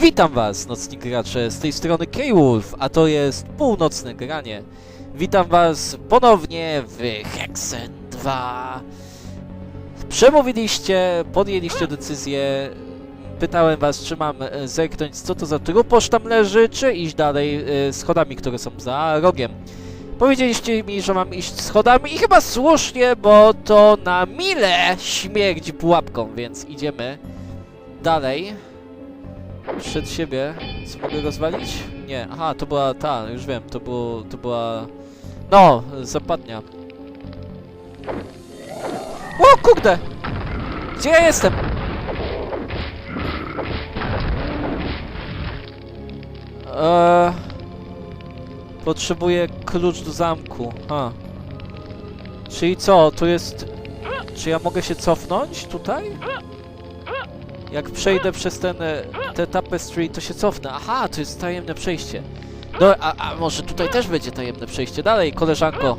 Witam was, nocni gracze, z tej strony K-Wolf, a to jest północne granie. Witam was ponownie w Hexen 2. Przemówiliście, podjęliście decyzję. Pytałem was, czy mam e, zerknąć, co to za truposz tam leży, czy iść dalej e, schodami, które są za rogiem. Powiedzieliście mi, że mam iść schodami i chyba słusznie, bo to na mile śmierdzi pułapką, więc idziemy dalej przed siebie. Co mogę rozwalić? Nie. Aha, to była ta, już wiem, to było, to była... No, zapadnia. O kurde! Gdzie ja jestem? Eee, potrzebuję klucz do zamku. Ha. Czyli co, tu jest... Czy ja mogę się cofnąć tutaj? Jak przejdę przez ten, e, te tapestry, to się cofnę. Aha, to jest tajemne przejście. No, a, a może tutaj też będzie tajemne przejście? Dalej, koleżanko.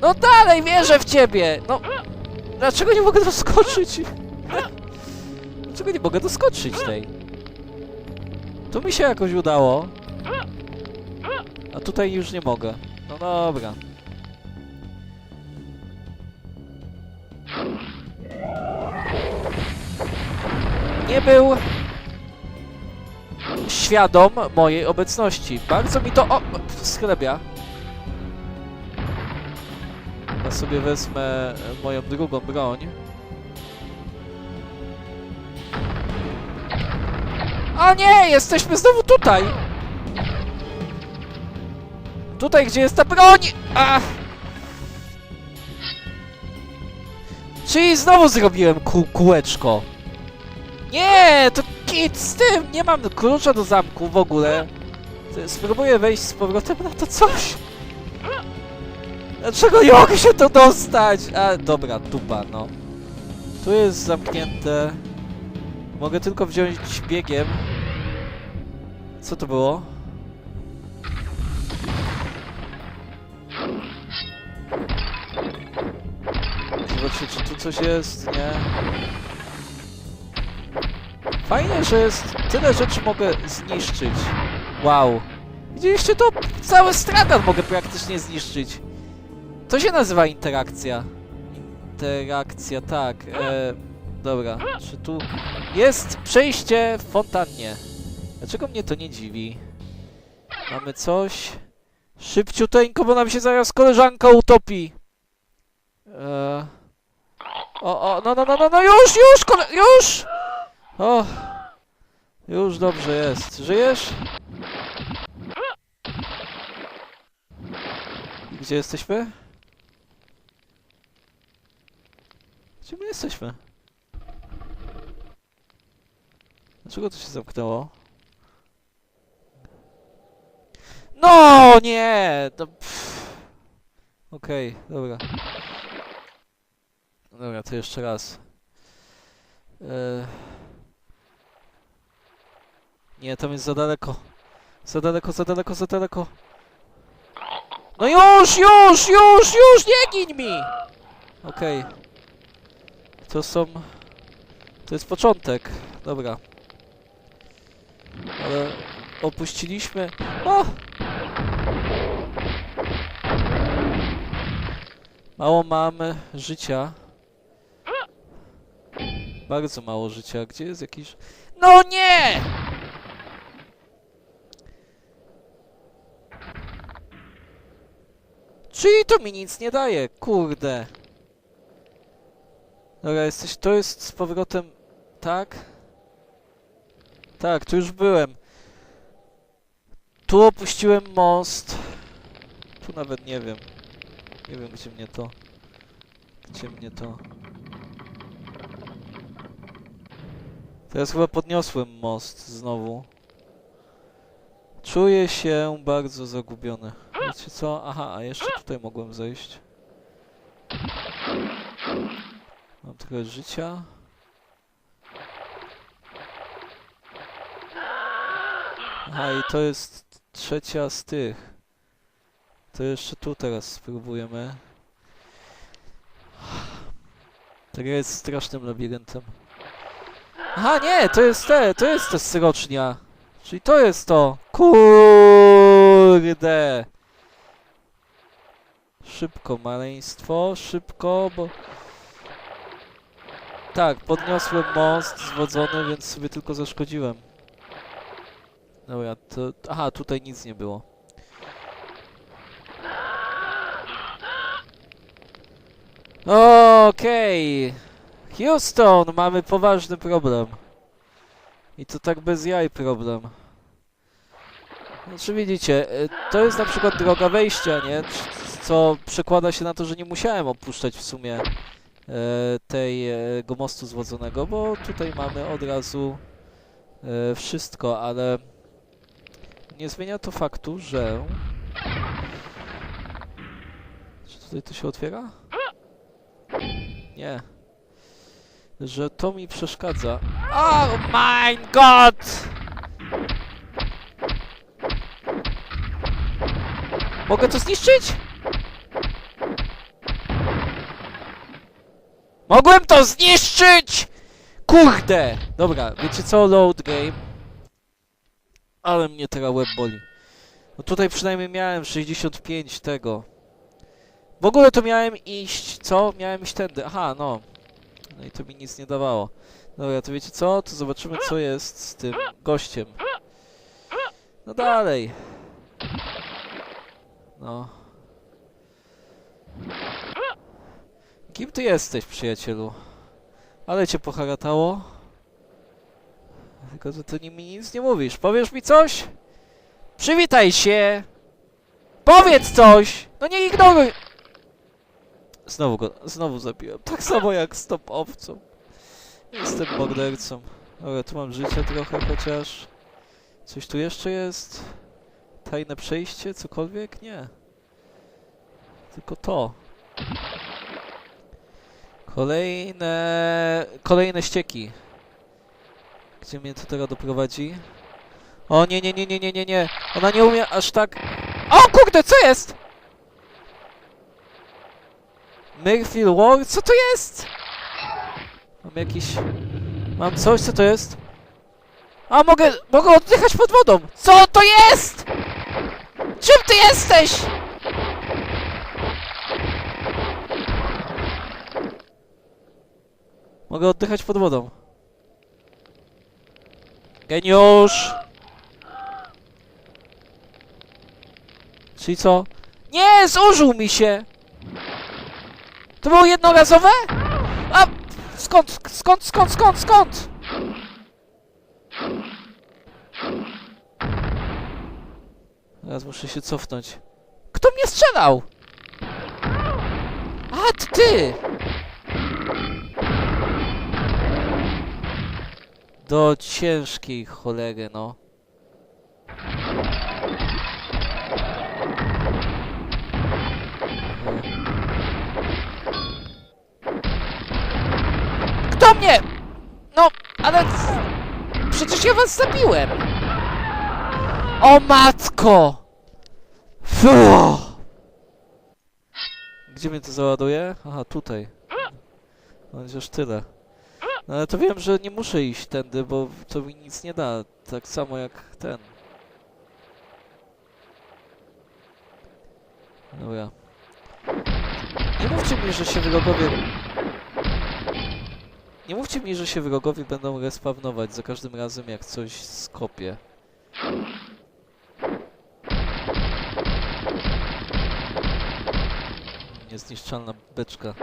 No dalej, wierzę w ciebie! No, dlaczego nie mogę doskoczyć? Dlaczego nie mogę doskoczyć tej? Tu mi się jakoś udało. A tutaj już nie mogę. No dobra. Nie był świadom mojej obecności. Bardzo mi to... O! Schlebia. Ja sobie wezmę moją drugą broń. A nie! Jesteśmy znowu tutaj! Tutaj, gdzie jest ta broń! Ach! Czyli znowu zrobiłem kół kółeczko. Nie, to kit z tym! Nie mam klucza do zamku w ogóle. Spróbuję wejść z powrotem na to coś. Dlaczego nie mogę się to dostać? A, dobra, dupa, no. Tu jest zamknięte. Mogę tylko wziąć biegiem. Co to było? Zobaczcie, czy tu coś jest? Nie. Fajnie, że jest tyle rzeczy mogę zniszczyć. Wow. Widzieliście to? Cały stragan mogę praktycznie zniszczyć. To się nazywa interakcja. Interakcja, tak. E, dobra, czy tu jest przejście w fontannie? Dlaczego mnie to nie dziwi? Mamy coś. Szybciuteńko, bo nam się zaraz koleżanka utopi. E, o, o, no, no, no, no, no, już, już, kole, już! O! Już dobrze jest. Żyjesz? Gdzie jesteśmy? Gdzie my jesteśmy? Dlaczego to się zamknęło? No nie! To... Okej, dobra. Dobra, to jeszcze raz. Eee... Nie, tam jest za daleko. Za daleko, za daleko, za daleko. No już, już, już, już, nie gin mi! Okej. To są... To jest początek. Dobra. Ale opuściliśmy... O! Mało mamy życia. Bardzo mało życia. Gdzie jest jakiś... No nie! Czyli to mi nic nie daje, kurde. Dobra, jesteś, to jest z powrotem, tak? Tak, tu już byłem. Tu opuściłem most. Tu nawet nie wiem. Nie wiem, gdzie mnie to... Gdzie mnie to... Teraz chyba podniosłem most znowu. Czuję się bardzo zagubiony. Wiecie co? Aha, a jeszcze tutaj mogłem zejść. Mam trochę życia. Aha, i to jest trzecia z tych. To jeszcze tu teraz spróbujemy. Ta jest strasznym labiryntem. Aha, nie, to jest te, to jest ta syrocznia. Czyli to jest to. Kurde. Szybko, maleństwo, szybko, bo... Tak, podniosłem most zwodzony, więc sobie tylko zaszkodziłem. Dobra, to... Aha, tutaj nic nie było. Okej. Houston, mamy poważny problem. I to tak bez jaj problem. Znaczy widzicie, e, to jest na przykład droga wejścia, nie? Co przekłada się na to, że nie musiałem opuszczać w sumie e, tego mostu złodzonego, bo tutaj mamy od razu e, wszystko, ale nie zmienia to faktu, że... Czy tutaj to się otwiera? Nie. Że to mi przeszkadza. Oh my god! Mogę to zniszczyć? Mogłem to zniszczyć! Kurde! Dobra, wiecie co? Load game. Ale mnie teraz łeb boli. No tutaj przynajmniej miałem 65 tego. W ogóle to miałem iść, co? Miałem iść tędy. Aha, no. No i to mi nic nie dawało. Dobra, to wiecie co? To zobaczymy, co jest z tym gościem. No dalej. No. Kim ty jesteś, przyjacielu? Ale cię poharatało. Tylko, ty ni- mi nic nie mówisz. Powiesz mi coś? Przywitaj się! Powiedz coś! No nie ignoruj! Znowu go, znowu zabiłem. Tak samo jak z owcą. Jestem mordercą. Dobra, tu mam życie trochę chociaż. Coś tu jeszcze jest? Tajne przejście? Cokolwiek? Nie. Tylko to. Kolejne... Kolejne ścieki. Gdzie mnie to teraz doprowadzi? O nie, nie, nie, nie, nie, nie, nie. Ona nie umie aż tak... O kurde, co jest? Murphy War? Co to jest? Mam jakiś... Mam coś, co to jest? A, mogę... Mogę oddychać pod wodą! Co to jest? Czym ty jesteś? Mogę oddychać pod wodą. Geniusz! Czyli co? Nie, zużył mi się! To było jednorazowe? A! Skąd, skąd, skąd, skąd, skąd? Teraz muszę się cofnąć. Kto mnie strzelał? A, ty! Do ciężkiej cholery, no. Kto mnie? No, ale... Przecież ja was zabiłem! O matko! Fu! Gdzie mnie to załaduje? Aha, tutaj. No chociaż tyle. No ale to wiem, że nie muszę iść tędy, bo to mi nic nie da. Tak samo jak ten. Dobra. Nie mówcie mi, że się wrogowie... Nie mówcie mi, że się wrogowie będą respawnować za każdym razem, jak coś skopię. Niezniszczalna beczka.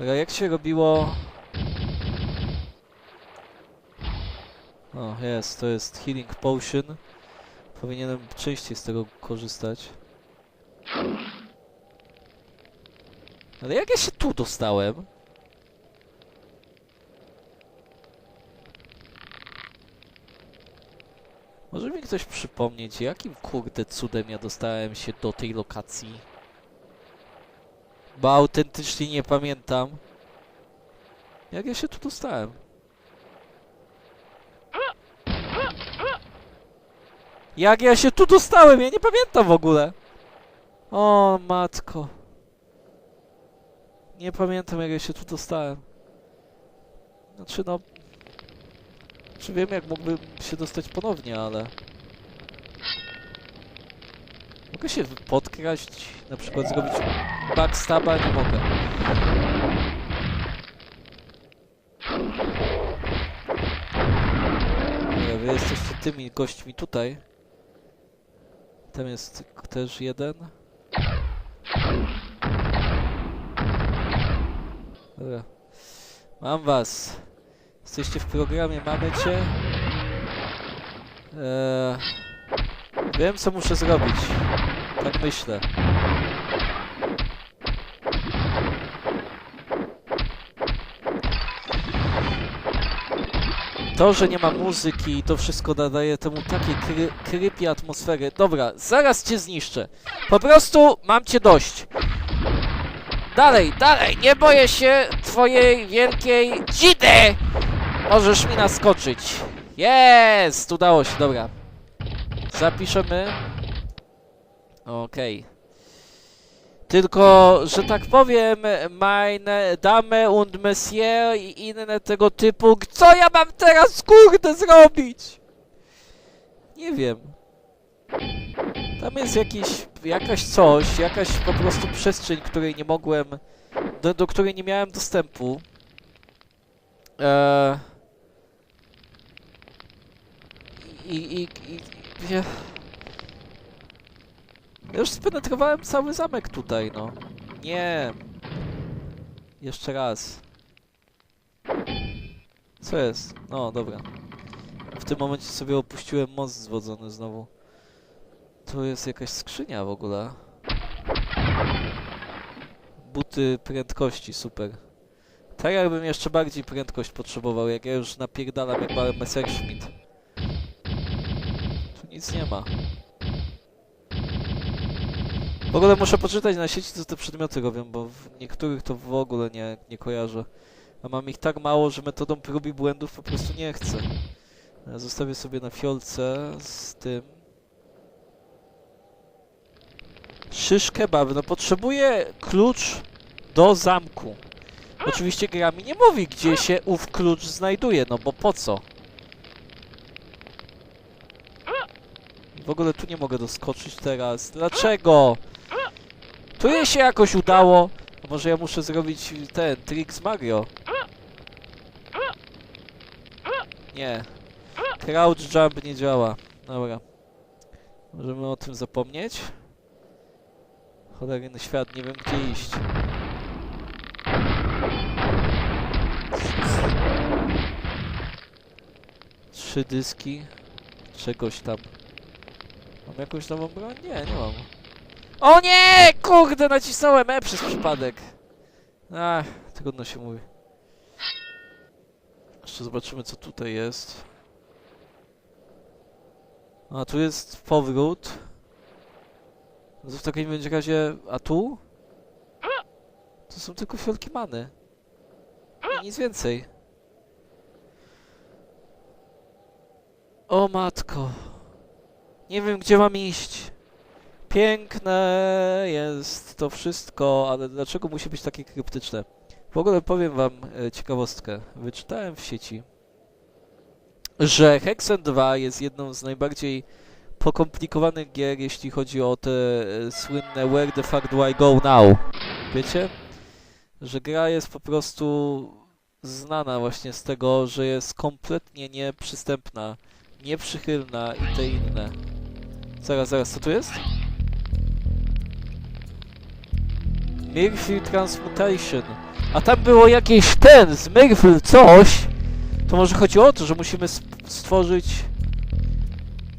Dobra, jak się robiło... O, jest, to jest Healing Potion. Powinienem częściej z tego korzystać. Ale jak ja się tu dostałem? Może mi ktoś przypomnieć, jakim kurde cudem ja dostałem się do tej lokacji? Bo autentycznie nie pamiętam. Jak ja się tu dostałem? Jak ja się tu dostałem? Ja nie pamiętam w ogóle. O, matko. Nie pamiętam jak ja się tu dostałem. Znaczy no... Czy wiem jak mógłbym się dostać ponownie, ale... Mogę się podkraść, na przykład zrobić backstaba? Nie mogę. Dobra, wy jesteście tymi gośćmi tutaj. Tam jest też jeden. Dobra. Mam was. Jesteście w programie, mamy cię. Eee, wiem co muszę zrobić. Tak myślę. To, że nie ma muzyki, to wszystko nadaje temu takiej kry, creepy atmosfery. Dobra, zaraz cię zniszczę. Po prostu mam cię dość. Dalej, dalej, nie boję się twojej wielkiej dzidy! Możesz mi naskoczyć. Jest! Udało się, dobra. Zapiszemy. Okej. Tylko, że tak powiem, meine Dame und Monsieur i inne tego typu, co ja mam teraz kurde zrobić? Nie wiem. Tam jest jakiś, jakaś coś, jakaś po prostu przestrzeń, której nie mogłem, do, której nie miałem dostępu. Eee... I, i, i, i już spenetrowałem cały zamek tutaj, no. Nie. Jeszcze raz. Co jest? No, dobra. W tym momencie sobie opuściłem most zwodzony znowu. Tu jest jakaś skrzynia w ogóle. Buty prędkości, super. Tak jakbym jeszcze bardziej prędkość potrzebował, jak ja już napierdalam jak mały Messerschmitt. Tu nic nie ma. W ogóle muszę poczytać na sieci, co te przedmioty robią, bo w niektórych to w ogóle nie, nie kojarzę. A mam ich tak mało, że metodą prób i błędów po prostu nie chcę. Zostawię sobie na fiolce z tym. Szysz kebab, no potrzebuję klucz do zamku. Oczywiście gra mi nie mówi, gdzie się ów klucz znajduje, no bo po co? W ogóle tu nie mogę doskoczyć teraz. Dlaczego? Tu jej się jakoś udało. A może ja muszę zrobić ten trik z Mario? Nie. Crouch jump nie działa. Dobra. Możemy o tym zapomnieć. Cholerny świat, nie wiem gdzie iść. Trzy dyski. Czegoś tam. Mam jakąś nową broń? Nie, nie mam. O nie! Kurde, nacisnąłem E przez przypadek. Ach, trudno się mówi. Jeszcze zobaczymy co tutaj jest. A, tu jest powrót. No w takim będzie razie... A tu? To są tylko fiolki many. I nic więcej. O matko. Nie wiem gdzie mam iść. Piękne jest to wszystko, ale dlaczego musi być takie kryptyczne? W ogóle powiem wam e, ciekawostkę. Wyczytałem w sieci, że Hexen 2 jest jedną z najbardziej pokomplikowanych gier, jeśli chodzi o te e, słynne Where the fuck do I go now? Wiecie? Że gra jest po prostu znana właśnie z tego, że jest kompletnie nieprzystępna, nieprzychylna i te inne. Zaraz, zaraz, co tu jest? Mirfield Transmutation. A tam było jakieś ten, z Mirfield coś. To może chodzi o to, że musimy stworzyć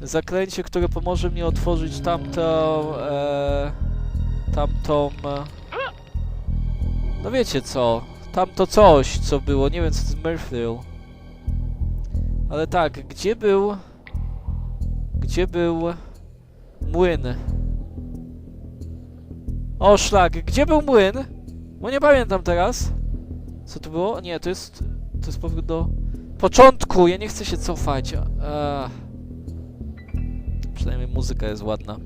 zaklęcie, które pomoże mi otworzyć tamtą... E, tamtą... E, no wiecie co. Tamto coś, co było. Nie wiem, co to jest Mirfield. Ale tak, gdzie był... Gdzie był... Młyn? O, szlak. Gdzie był młyn? Bo nie pamiętam teraz. Co to było? Nie, to jest... To jest powrót do... Początku! Ja nie chcę się cofać. Ach. Przynajmniej muzyka jest ładna.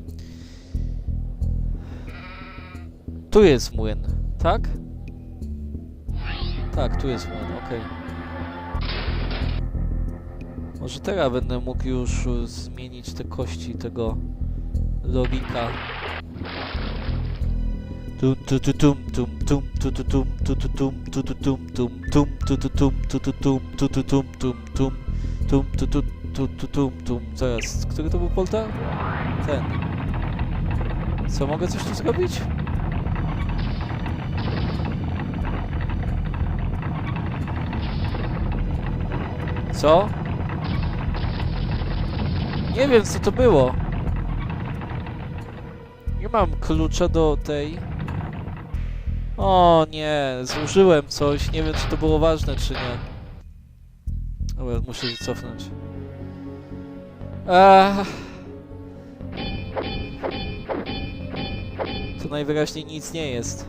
Tu jest młyn, tak? Tak, tu jest młyn, okej. Może teraz będę mógł już y, zmienić te kości tego logika. Tum tu tu tum tum tum tu tu tum tu tu tum tu tu tum tum tum tu tu tum tu tu tum tu tu tum tum tum tum tu tu tu tu tum tum Zaraz, który to był poltar? Ten. Co, mogę coś tu zrobić? Co? Nie wiem, co to było. Mam klucza do tej. O nie, zużyłem coś. Nie wiem, czy to było ważne, czy nie. Dobra, muszę się cofnąć. Ach. To najwyraźniej nic nie jest.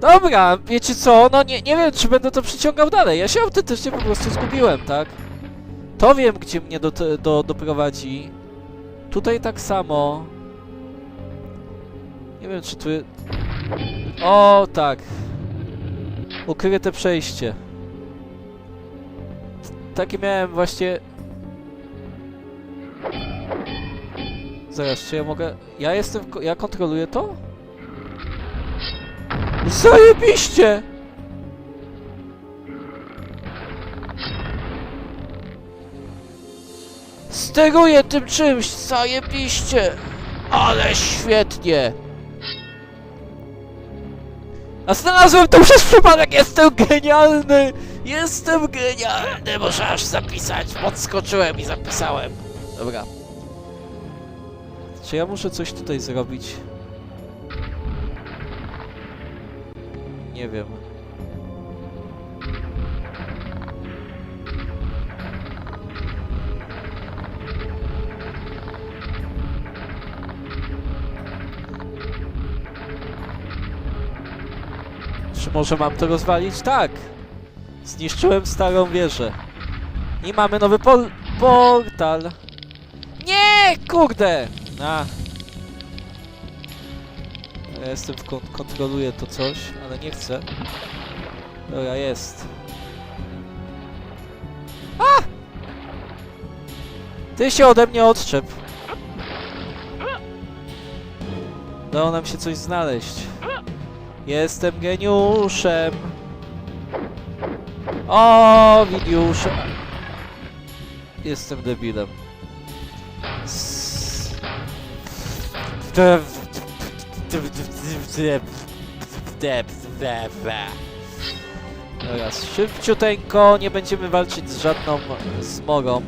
Dobra, wiecie co? No nie, nie wiem, czy będę to przyciągał dalej. Ja się autentycznie po prostu zgubiłem, tak? To wiem, gdzie mnie do, do, doprowadzi. Tutaj tak samo. Nie wiem, czy tu... O, tak. Ukryte przejście. Takie miałem właśnie... Zaraz, czy ja mogę... Ja jestem... Ja kontroluję to? Zajebiście! Steruję tym czymś, zajebiście! Ale świetnie! A znalazłem to przez przypadek, jestem genialny! Jestem genialny, muszę aż zapisać. Podskoczyłem i zapisałem. Dobra. Czy ja muszę coś tutaj zrobić? Nie wiem. Może mam to rozwalić? Tak! Zniszczyłem starą wieżę. I mamy nowy portal. Nie! Kurde! A. Ja jestem w kon kontroluję to coś, ale nie chcę. Dobra, jest. A! Ty się ode mnie odczep. Udało nam się coś znaleźć. Jestem geniuszem. O, widiusz. Jestem debilem. Dobra, szybciuteńko, nie będziemy walczyć z żadną smogą.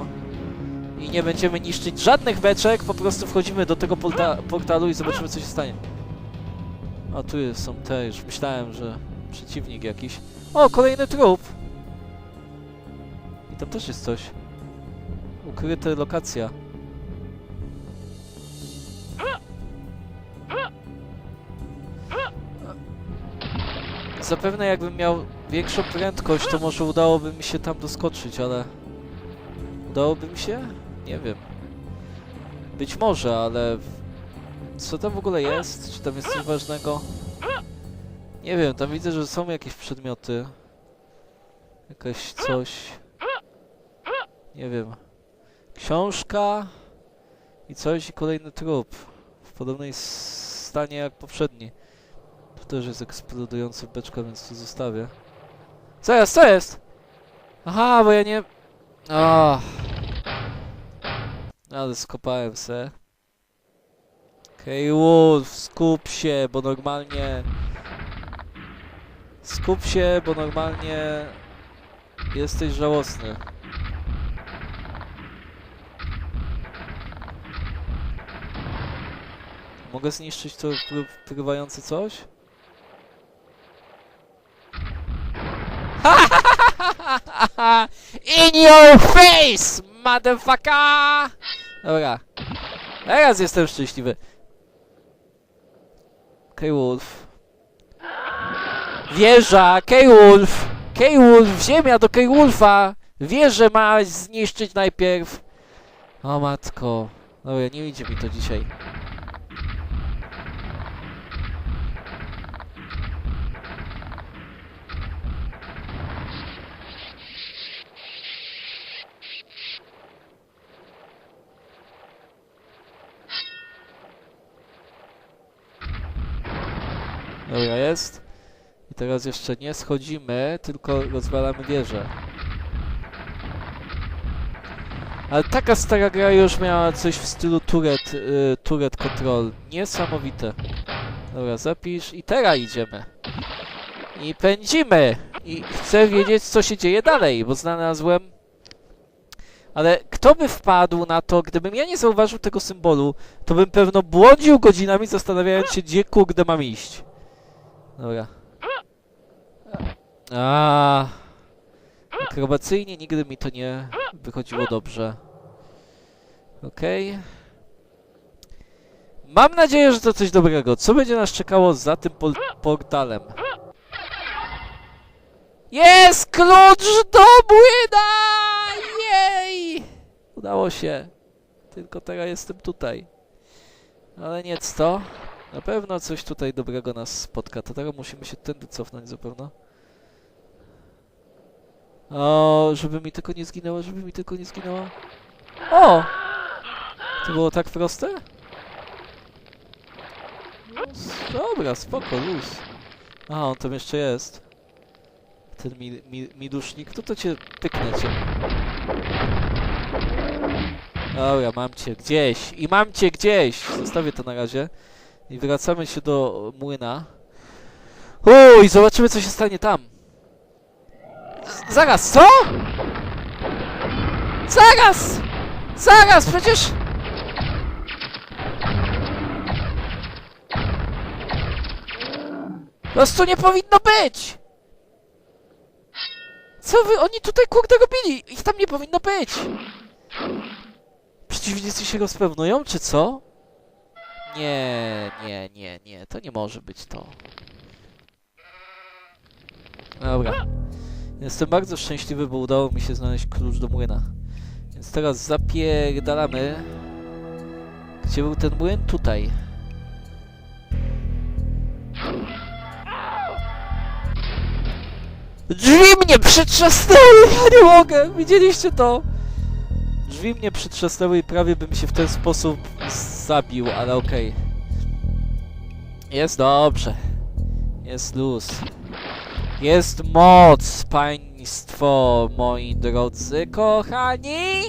I nie będziemy niszczyć żadnych beczek, po prostu wchodzimy do tego porta portalu i zobaczymy co się stanie. A tu jest, są te, już myślałem, że przeciwnik jakiś. O, kolejny trup! I tam też jest coś. Ukryte lokacja. Zapewne jakbym miał większą prędkość, to może udałoby mi się tam doskoczyć, ale... Udałoby mi się? Nie wiem. Być może, ale... Co tam w ogóle jest? Czy tam jest coś ważnego? Nie wiem, tam widzę, że są jakieś przedmioty. Jakaś coś... Nie wiem. Książka... I coś i kolejny trup. W podobnej stanie jak poprzedni. Tu też jest eksplodująca beczka, więc tu zostawię. Co jest? Co jest? Aha, bo ja nie... O. Ale skopałem se. Okej, Wolf, skup się, bo normalnie... Skup się, bo normalnie... Jesteś żałosny. Mogę zniszczyć to pły- pływające coś? In your face, motherfucker! Dobra. Teraz jestem szczęśliwy. K-Wolf. Wieża! K-Wolf! K-Wolf! Ziemia do K-Wolfa! Wieżę ma zniszczyć najpierw. O matko. Dobra, nie idzie mi to dzisiaj. Dobra, jest. I teraz jeszcze nie schodzimy, tylko rozwalamy wieżę. Ale taka stara gra już miała coś w stylu turret, y, turret control. Niesamowite. Dobra, zapisz i teraz idziemy. I pędzimy! I chcę wiedzieć, co się dzieje dalej, bo znalazłem... Ale kto by wpadł na to, gdybym ja nie zauważył tego symbolu, to bym pewno błądził godzinami, zastanawiając się, gdzie kurde mam iść. Dobra. A. Akrobacyjnie nigdy mi to nie wychodziło dobrze. Okej. Mam nadzieję, że to coś dobrego. Co będzie nas czekało za tym pol- portalem? Jest klucz do młyna! Jej! Udało się. Tylko teraz jestem tutaj. Ale nic to. Na pewno coś tutaj dobrego nas spotka. To teraz musimy się tędy cofnąć zapewne. O, żeby mi tylko nie zginęło, żeby mi tylko nie zginęło. O! To było tak proste? No, dobra, spoko, luz. A, on tam jeszcze jest. Ten mi, mi, mi dusznik. To cię pyknę cię. Dobra, mam cię gdzieś. I mam cię gdzieś! Zostawię to na razie. I wracamy się do młyna. Uj, zobaczymy co się stanie tam. Zaraz, co? Zaraz! Zaraz, przecież... Po prostu nie powinno być! Co wy, oni tutaj kurde robili? Ich tam nie powinno być! Przeciwnicy się rozpewnują, czy co? Nie, nie, nie, nie, to nie może być to. Dobra. Jestem bardzo szczęśliwy, bo udało mi się znaleźć klucz do młyna. Więc teraz zapierdalamy. Gdzie był ten młyn? Tutaj. Drzwi mnie przytrzasnęły! Ja nie mogę! Widzieliście to? Drzwi mnie przytrzasnęły i prawie bym się w ten sposób zabił, ale okej. Jest dobrze. Jest luz. Jest moc, państwo, moi drodzy kochani!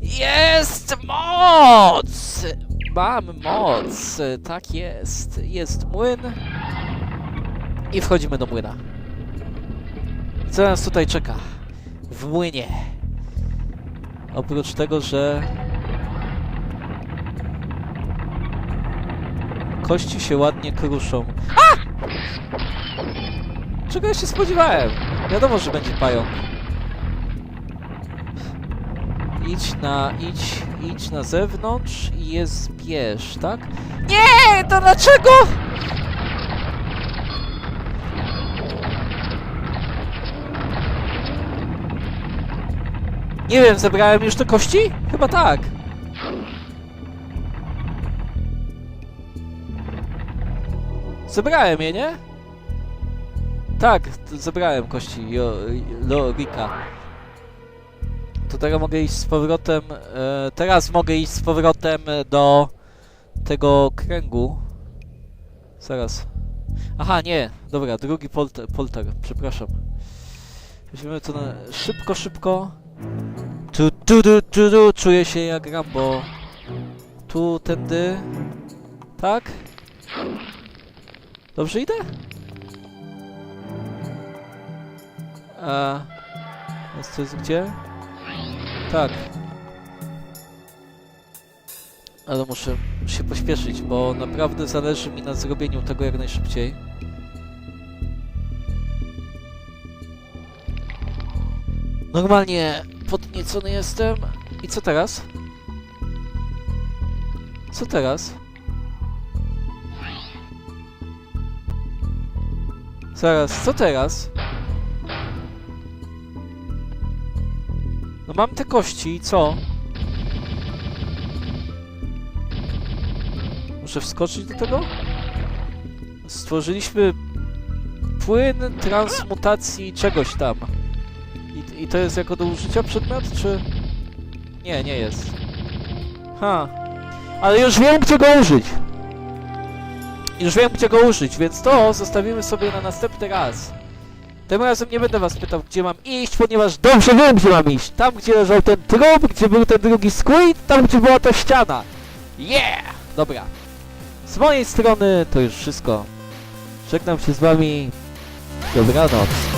Jest moc! Mam moc, tak jest. Jest młyn. I wchodzimy do młyna. Co nas tutaj czeka? W młynie. Oprócz tego, że kości się ładnie kruszą. A! Czego ja się spodziewałem? Wiadomo, że będzie pająk. Idź na, idź, idź na zewnątrz i je zbierz, tak? Nie! To dlaczego? Nie wiem, zebrałem już te kości? Chyba tak. Zebrałem je, nie? Tak, zebrałem kości Lorika. To teraz mogę iść z powrotem. E, teraz mogę iść z powrotem do tego kręgu. Zaraz. Aha, nie. Dobra, drugi polter, polter przepraszam. Weźmiemy to na... Szybko, szybko. Tu, tu, tu, tu, tu, czuję się jak Rambo. Tu, tędy. Tak? Dobrze idę? A... Jest jest gdzie? Tak. Ale muszę się pośpieszyć, bo naprawdę zależy mi na zrobieniu tego jak najszybciej. Normalnie podniecony jestem. I co teraz? Co teraz? Zaraz, co teraz? No mam te kości i co? Muszę wskoczyć do tego? Stworzyliśmy płyn transmutacji czegoś tam. I, I to jest jako do użycia przedmiot, czy... Nie, nie jest. Ha. Ale już wiem, gdzie go użyć. Już wiem, gdzie go użyć, więc to zostawimy sobie na następny raz. Tym razem nie będę was pytał, gdzie mam iść, ponieważ dobrze wiem, gdzie mam iść. Tam, gdzie leżał ten trup, gdzie był ten drugi squid, tam, gdzie była ta ściana. Yeah! Dobra. Z mojej strony to już wszystko. Żegnam się z wami. Dobranoc.